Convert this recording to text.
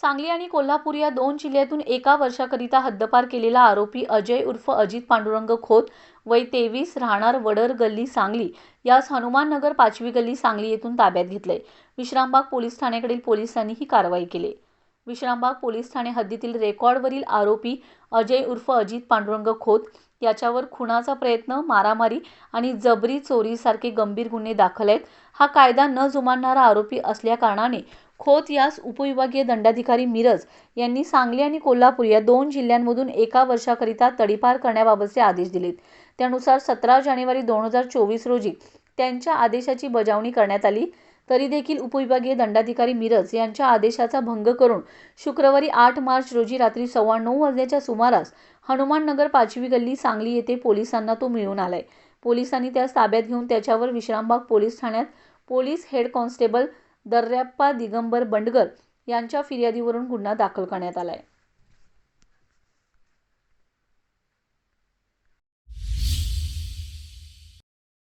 सांगली आणि कोल्हापूर या दोन जिल्ह्यातून एका वर्षाकरिता हद्दपार केलेला आरोपी अजय उर्फ अजित पांडुरंग खोत वय तेवीस राहणार वडर गल्ली सांगली. यास हनुमाननगर पाचवी गल्ली सांगली येथून ताब्यात घेतलंय. विश्रामबाग पोलीस ठाण्याकडील पोलिसांनी ही कारवाई केली. विश्रामबाग पोलीस ठाणे हद्दीतील रेकॉर्डवरील आरोपी अजय उर्फ अजित पांडुरंग खोत याच्यावर खुनाचा प्रयत्न मारामारी आणि जबरी चोरीसारखे गंभीर गुन्हे दाखल आहेत. हा कायदा न जुमानणारा आरोपी असल्याकारणाने खोत यास उपविभागीय दंडाधिकारी मिरज यांनी सांगली आणि कोल्हापूर या दोन जिल्ह्यांमधून एका वर्षाकरिता तडीपार करण्याबाबतचे आदेश दिलेत. त्यानुसार सतरा जानेवारी दोन हजार चोवीस रोजी त्यांच्या आदेशाची बजावणी करण्यात आली. तरी देखील उपविभागीय दंडाधिकारी मिरज यांच्या आदेशाचा भंग करून शुक्रवारी आठ मार्च रोजी रात्री सव्वा नऊ वाजण्याच्या सुमारास हनुमाननगर पाचवी गल्ली सांगली येथे पोलिसांना तो मिळून आलाय. पोलिसांनी त्यास ताब्यात घेऊन त्याच्यावर विश्रामबाग पोलीस ठाण्यात police head constable Daryappa Digambar Bandgar यांच्या फिर्यादीवरून गुन्हा दाखल करण्यात आलाय.